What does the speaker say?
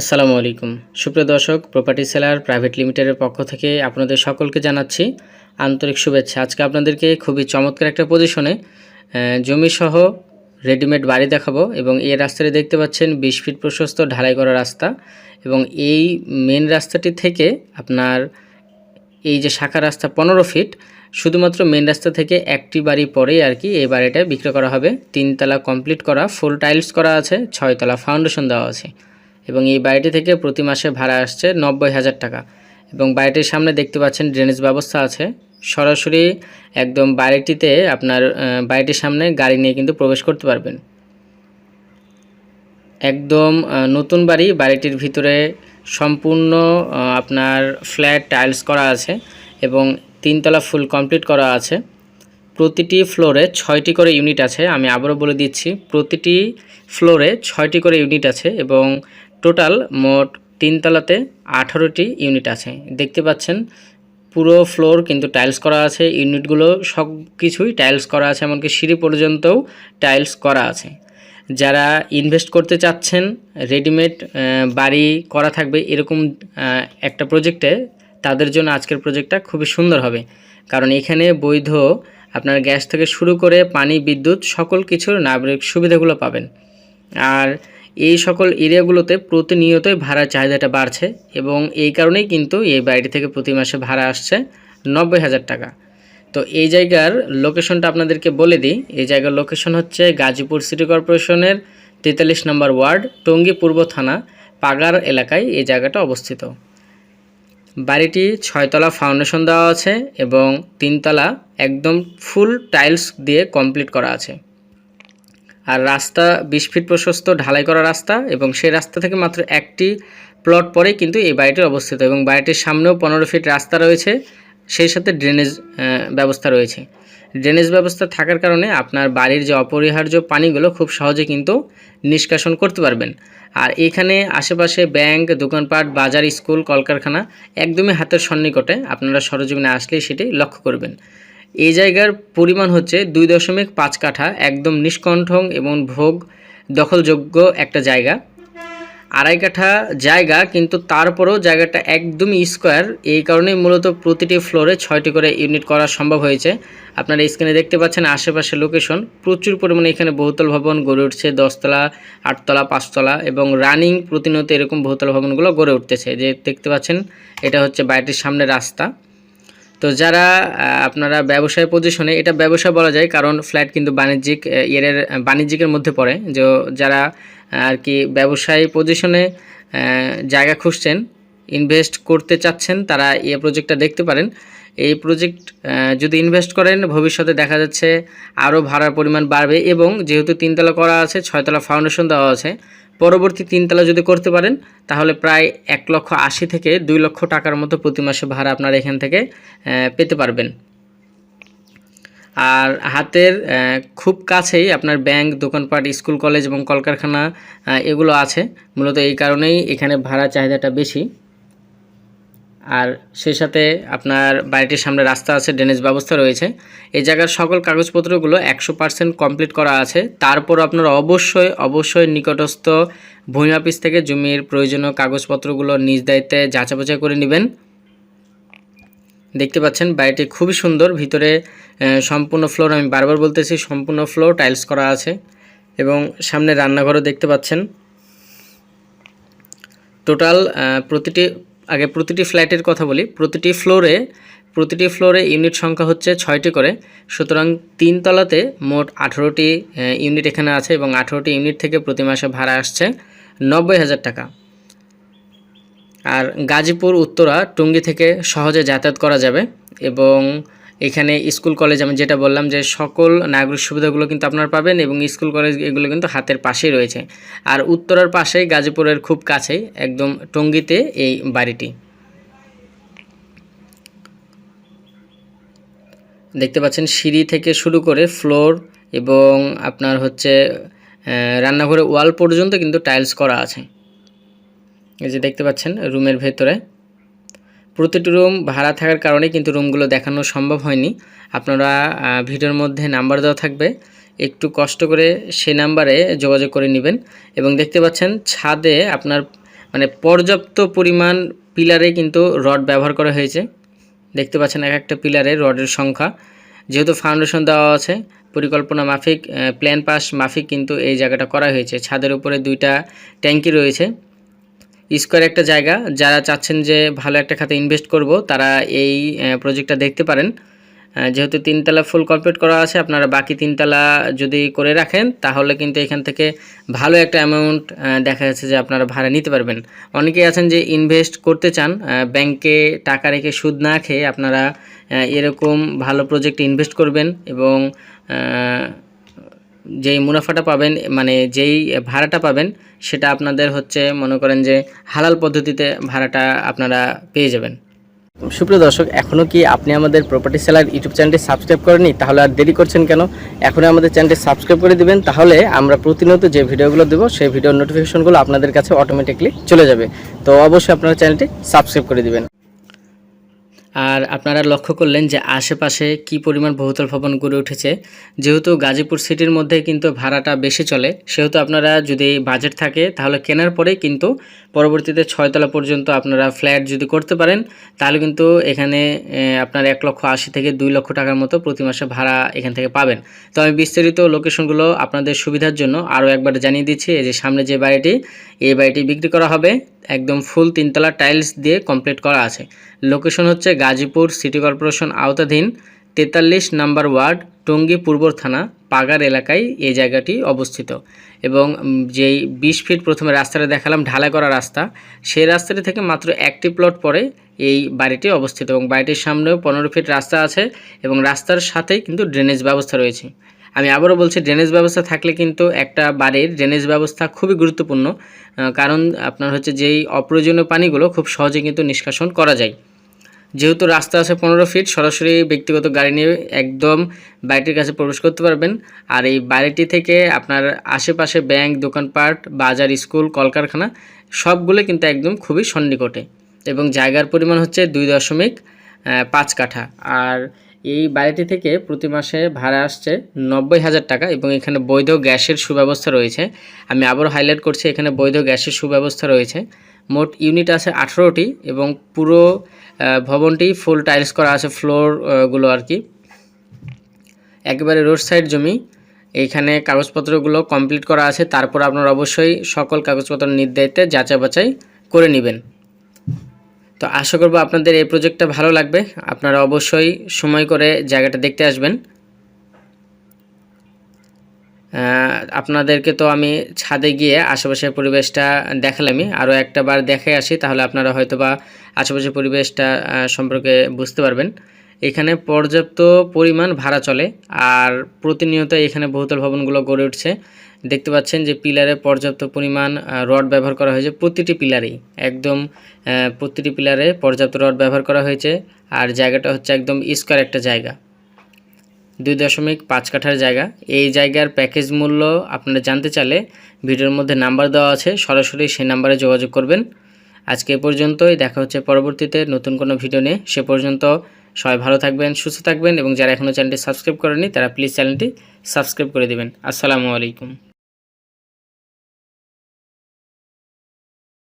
আসসালামু আলাইকুম। সুপ্রিয় দর্শক প্রপার্টি সেলার প্রাইভেট লিমিটেডের পক্ষ থেকে আপনাদের সকলকে জানাচ্ছি আন্তরিক শুভেচ্ছা। আজকে আপনাদেরকে খুবই চমৎকার একটা পজিশনে জমি সহ রেডিমেড বাড়ি দেখাবো এবং এই রাস্তাটি দেখতে পাচ্ছেন বিশ ফিট প্রশস্ত ঢালাই করা রাস্তা এবং এই মেন রাস্তাটি থেকে আপনার এই যে শাখা রাস্তা পনেরো ফিট শুধুমাত্র মেন রাস্তা থেকে একটি বাড়ি পরেই আর কি এই বাড়িটা বিক্রি করা হবে। তিনতলা কমপ্লিট করা ফুল টাইলস করা আছে, ছয়তলা ফাউন্ডেশন দেওয়া আছে। এবং এই বাড়িটি থেকে প্রতি মাসে ভাড়া আসছে নব্বই হাজার টাকা। এবং বাড়িটির সামনে দেখতে পাচ্ছেন ড্রেনেজ ব্যবস্থা আছে। সরাসরি একদম বাড়িটিতে আপনার বাড়িটির সামনে গাড়ি নিয়ে কিন্তু প্রবেশ করতে পারবেন। একদম নতুন বাড়ি। বাড়িটির ভিতরে সম্পূর্ণ আপনার ফ্ল্যাট টাইলস করা আছে এবং তিনতলা ফুল কমপ্লিট করা আছে। প্রতিটি ফ্লোরে ছয়টি করে ইউনিট আছে, আমি আবারও বলে দিচ্ছি। প্রতিটি ফ্লোরে ছয়টি করে ইউনিট আছে এবং টোটাল মোট তিনতলাতে আঠারোটি ইউনিট আছে। দেখতে পাচ্ছেন, পুরো ফ্লোর কিন্তু টাইলস করা আছে ইউনিটগুলো সব কিছুই টাইলস করা আছে, এমনকি সিঁড়ি পর্যন্তও টাইলস করা আছে। যারা ইনভেস্ট করতে চাচ্ছেন রেডিমেড বাড়ি করা থাকবে, এরকম একটা প্রজেক্টে তাদের জন্য আজকের প্রজেক্টটা খুবই সুন্দর হবে। কারণ এখানে বৈধ আপনার গ্যাস থেকে শুরু করে পানি, বিদ্যুৎ, সকল কিছুর নাগরিক সুবিধাগুলো পাবেন। আর এই সকল এরিয়াগুলোতে প্রতিনিয়তই ভাড়ার চাহিদাটা বাড়ছে এবং এই কারণেই কিন্তু এই বাড়িটি থেকে প্রতি মাসে ভাড়া আসছে নব্বই হাজার টাকা। তো এই জায়গার লোকেশনটা আপনাদেরকে বলে দিই। এই জায়গার লোকেশন হচ্ছে গাজীপুর সিটি কর্পোরেশনের তেতাল্লিশ নম্বর ওয়ার্ড, টঙ্গী পূর্ব থানা, পাগার এলাকায় এই জায়গাটা অবস্থিত। বাড়িটি ছয়তলা ফাউন্ডেশন দেওয়া আছে এবং তিনতলা একদম ফুল টাইলস দিয়ে কমপ্লিট করা আছে। আর রাস্তা বিশ ফিট প্রশস্ত, ঢালাই করা রাস্তা এবং সেই রাস্তা থেকে মাত্র একটি প্লট পরে কিন্তু এই বাড়িটি অবস্থিত এবং বাড়িটির সামনেও পনেরো ফিট রাস্তা রয়েছে, সেই সাথে ড্রেনেজ ব্যবস্থা রয়েছে। ড্রেনেজ ব্যবস্থা থাকার কারণে আপনার বাড়ির যে অপরিহার্য পানিগুলো খুব সহজে কিন্তু নিষ্কাশন করতে পারবেন। আর এখানে আশেপাশে ব্যাংক, দোকানপাট, বাজার, স্কুল, কলকারখানা একদমই হাতের সন্নিকটে আপনারা সরজমিনে আসলেই সেটি লক্ষ্য করবেন। এই জায়গার পরিমাণ হচ্ছে দুই দশমিক পাঁচ কাঠা, একদম নিষ্কণ্ঠং এবং ভোগ দখলযোগ্য একটা জায়গা। আড়াই কাঠা জায়গা, কিন্তু তারপরেও জায়গাটা একদমই স্কোয়ার। এই কারণেই মূলত প্রতিটি ফ্লোরে ছয়টি করে ইউনিট করা সম্ভব হয়েছে। আপনারা স্ক্রিনে দেখতে পাচ্ছেন আশেপাশে লোকেশন। প্রচুর পরিমাণে এখানে বহুতল ভবন গড়ে উঠছে, দশতলা, আটতলা, পাঁচতলা এবং রানিং প্রতিনিয়ত এরকম বহুতল ভবনগুলো গড়ে উঠতেছে। যে দেখতে পাচ্ছেন, এটা হচ্ছে বাড়িটির সামনে রাস্তা। তো যারা আপনারা ব্যবসায় পজিশনে এটা ব্যবসা বলা যায়, কারণ ফ্ল্যাট কিন্তু বাণিজ্যিক এর বাণিজ্যিকের মধ্যে পড়ে। যে যারা আর কি ব্যবসায়ী পজিশনে জায়গা খুঁজছেন ইনভেস্ট করতে চাচ্ছেন, তারা এই প্রজেক্টটা দেখতে পারেন। এই প্রজেক্ট যদি ইনভেস্ট করেন, ভবিষ্যতে দেখা যাচ্ছে আরও ভাড়ার পরিমাণ বাড়বে এবং যেহেতু তিনতলা করা আছে, ছয়তলা ফাউন্ডেশন দেওয়া আছে পরবর্তী তিনতলা যদি করতে পারেন, তাহলে প্রায় এক লক্ষ আশি থেকে দুই লক্ষ টাকার মতো প্রতি মাসে ভাড়া আপনারা এখান থেকে পেতে পারবেন। আর হাতের খুব কাছেই আপনার ব্যাংক, দোকানপাট, স্কুল, কলেজ এবং কলকারখানা এগুলো আছে। মূলত এই কারণেই এখানে ভাড়া চাহিদাটা বেশি। আর সেই সাথে আপনার বাড়িটির সামনে রাস্তা আছে ড্রেনেজ ব্যবস্থা রয়েছে। এই জায়গার সকল কাগজপত্রগুলো একশো পার্সেন্ট কমপ্লিট করা আছে। তারপর আপনারা অবশ্যই অবশ্যই নিকটস্থ ভূমি অফিস থেকে জমির প্রয়োজনীয় কাগজপত্রগুলো নিজ দায়িত্বে যাচাই বাছাই করে নেবেন। দেখতে পাচ্ছেন, বাড়িটি খুবই সুন্দর। ভিতরে সম্পূর্ণ ফ্লোর আমি বারবার বলতেছি, সম্পূর্ণ ফ্লোর টাইলস করা আছে এবং সামনে রান্নাঘরও দেখতে পাচ্ছেন। টোটাল প্রতিটি আগে প্রতিটি ফ্ল্যাটের কথা বলি, প্রতিটি ফ্লোরে প্রতিটি ফ্লোরে ইউনিট সংখ্যা হচ্ছে ছয়টি করে, সুতরাং তিন তলাতে মোট আঠেরোটি ইউনিট এখানে আছে এবং আঠেরোটি ইউনিট থেকে প্রতি মাসে ভাড়া আসছে নব্বই হাজার টাকা। আর গাজীপুর, উত্তরা, টুঙ্গি থেকে সহজে যাতায়াত করা যাবে এবং এখানে স্কুল কলেজ আমি যেটা বললাম যে সকল নাগরিক সুবিধাগুলো কিন্তু আপনারা পাবেন এবং স্কুল কলেজ এগুলো কিন্তু হাতের পাশেই রয়েছে। আর উত্তরার পাশেই গাজীপুরের খুব কাছেই একদম টঙ্গিতে এই বাড়িটি। দেখতে পাচ্ছেন সিঁড়ি থেকে শুরু করে ফ্লোর এবং আপনার হচ্ছে আহ, রান্নাঘরের ওয়াল পর্যন্ত কিন্তু টাইলস করা আছে। এই যে দেখতে পাচ্ছেন রুমের ভেতরে। প্রতিটি রুম ভাড়া থাকার কারণে কিন্তু রুমগুলো দেখানো সম্ভব হয়নি। আপনারা ভিডিওর মধ্যে নাম্বার দেওয়া থাকবে। একটু কষ্ট করে সে নাম্বারে যোগাযোগ করে নেবেন এবং দেখতে পাচ্ছেন ছাদে আপনার মানে পর্যাপ্ত পরিমাণ পিলারে কিন্তু রড ব্যবহার করা হয়েছে। দেখতে পাচ্ছেন এক একটা পিলারে রডের সংখ্যা। যেহেতু ফাউন্ডেশন দেওয়া আছে, পরিকল্পনা মাফিক প্ল্যান পাস মাফিক কিন্তু এই জায়গাটা করা হয়েছে। ছাদের উপরে দুইটা ট্যাঙ্কি রয়েছে। স্কোয়ার একটা জায়গা। যারা চাচ্ছেন যে ভালো একটা খাতে ইনভেস্ট করব, তারা এই প্রজেক্টটা দেখতে পারেন। যেহেতু তিনতলা ফুল কমপ্লিট করা আছে, আপনারা বাকি তিনতলা যদি করে রাখেন, তাহলে কিন্তু এখান থেকে ভালো একটা অ্যামাউন্ট দেখা যাচ্ছে যে আপনারা ভাড়া নিতে পারবেন। অনেকেই আছেন যে ইনভেস্ট করতে চান ব্যাংকে টাকা রেখে সুদ না খেয়ে আপনারা এরকম ভালো প্রজেক্টে ইনভেস্ট করবেন এবং যেই মুনাফাটা পাবেন মানে যেই ভাড়াটা পাবেন, সেটা আপনাদের হচ্ছে মনে করেন যে হালাল পদ্ধতিতে ভাড়াটা আপনারা পেয়ে যাবেন। সুপ্রিয় দর্শক এখনও কি আপনি আমাদের প্রপার্টি সেলার ইউটিউব চ্যানেলটি সাবস্ক্রাইব করেনি তাহলে আর দেরি করছেন কেন? এখনই আমাদের চ্যানেলটি সাবস্ক্রাইব করে দিবেন, তাহলে আমরা প্রতিনিয়ত যে ভিডিওগুলো দেবো, সেই ভিডিওর নোটিফিকেশনগুলো আপনাদের কাছে অটোমেটিকলি চলে যাবে। তো অবশ্যই আপনারা চ্যানেলটি সাবস্ক্রাইব করে দিবেন। আর আপনারা লক্ষ্য করলেন যে আশেপাশে কি পরিমাণ বহুতল ভবন গড়ে উঠেছে। যেহেতু গাজীপুর সিটির মধ্যে কিন্তু ভাড়াটা বেশি চলে, সেহেতু আপনারা যদি বাজেট থাকে তাহলে কেনার পরেই কিন্তু পরবর্তীতে ছয়তলা পর্যন্ত আপনারা ফ্ল্যাট যদি করতে পারেন, তাহলে কিন্তু এখানে আপনার এক লক্ষ আশি থেকে দুই লক্ষ টাকার মতো প্রতি মাসে ভাড়া এখান থেকে পাবেন। তো আমি বিস্তারিত লোকেশনগুলো আপনাদের সুবিধার জন্য আরও একবার জানিয়ে দিচ্ছি, এই যে সামনে যে বাড়িটি, এই বাড়িটি বিক্রি করা হবে, একদম ফুল তিনতলা টাইলস দিয়ে কমপ্লিট করা আছে। লোকেশন হচ্ছে গাজীপুর সিটি কর্পোরেশন আওতাধীন তেতাল্লিশ নাম্বার ওয়ার্ড, টঙ্গী পূর্ব থানা, পাগার এলাকায় এই জায়গাটি অবস্থিত। এবং যেই বিশ ফিট প্রথমে রাস্তাটা দেখালাম ঢালা করা রাস্তা, সেই রাস্তাটি থেকে মাত্র একটি প্লট পরে এই বাড়িটি অবস্থিত এবং বাড়িটির সামনেও পনেরো ফিট রাস্তা আছে এবং রাস্তার সাথেই কিন্তু ড্রেনেজ ব্যবস্থা রয়েছে। আমি আবারও বলছি ড্রেনেজ ব্যবস্থা থাকলে কিন্তু একটা বাড়ির ড্রেনেজ ব্যবস্থা খুবই গুরুত্বপূর্ণ কারণ আপনার হচ্ছে যেই অপ্রয়োজনীয় পানিগুলো খুব সহজে কিন্তু নিষ্কাশন করা যায়। যেহেতু রাস্তা আছে পনেরো ফিট সরাসরি ব্যক্তিগত গাড়ি নিয়ে একদম বাড়িটির কাছে প্রবেশ করতে পারবেন। আর এই বাড়িটি থেকে আপনার আশেপাশে ব্যাংক, দোকানপাট, বাজার, স্কুল, কলকারখানা সবগুলো কিন্তু একদম খুবই সন্নিকটে। এবং জায়গার পরিমাণ হচ্ছে দুই দশমিক পাঁচ কাঠা। আর এই বাড়িটি থেকে প্রতি মাসে ভাড়া আসছে নব্বই হাজার টাকা এবং এখানে বৈধ গ্যাসের সুব্যবস্থা রয়েছে। আমি আবারও হাইলাইট করছি, এখানে বৈধ গ্যাসের সুব্যবস্থা রয়েছে। মোট ইউনিট আছে আঠেরোটি এবং পুরো ভবনটি ফুল টাইলস করা আছে ফ্লোরগুলো আর কি। একেবারে রোড সাইড জমি। এইখানে কাগজপত্রগুলো কমপ্লিট করা আছে। তারপর আপনারা অবশ্যই সকল কাগজপত্র নির্ধারিতে যাচাই বাছাই করে নেবেন। তো আশা করব আপনাদের এই প্রজেক্টটা ভালো লাগবে। আপনারা অবশ্যই সময় করে জায়গাটা দেখতে আসবেন। আপনাদেরকে তো আমি ছাদে গিয়ে আশেপাশের পরিবেশটা দেখালামই। আরও একটা বার দেখে আসি, তাহলে আপনারা হয়তো বা আশেপাশের পরিবেশটা সম্পর্কে বুঝতে পারবেন। এখানে পর্যাপ্ত পরিমাণ ভাড়া চলে, আর প্রতিনিয়ত এখানে বহুতল ভবনগুলো গড়ে উঠছে। দেখতে পাচ্ছেন যে পিলারে পর্যাপ্ত পরিমাণ রড ব্যবহার করা হয়েছে, প্রতিটি পিলারেই। একদম প্রতিটি পিলারে পর্যাপ্ত রড ব্যবহার করা হয়েছে, আর জায়গাটা হচ্ছে একদম স্কোয়ার একটা জায়গা। দুই দশমিক পাঁচ কাঠার জায়গা। এই জায়গার প্যাকেজ মূল্য আপনারা জানতে চাইলে ভিডিওর মধ্যে নাম্বার দেওয়া আছে, সরাসরি সেই নাম্বারে যোগাযোগ করবেন। আজকে এ পর্যন্তই, দেখা হচ্ছে পরবর্তীতে নতুন কোনো ভিডিও নিয়ে। সে পর্যন্ত সবাই ভালো থাকবেন, সুস্থ থাকবেন এবং যারা এখনও চ্যানেলটি সাবস্ক্রাইব করেনি তারা প্লিজ চ্যানেলটি সাবস্ক্রাইব করে দেবেন। আসসালামু আলাইকুম।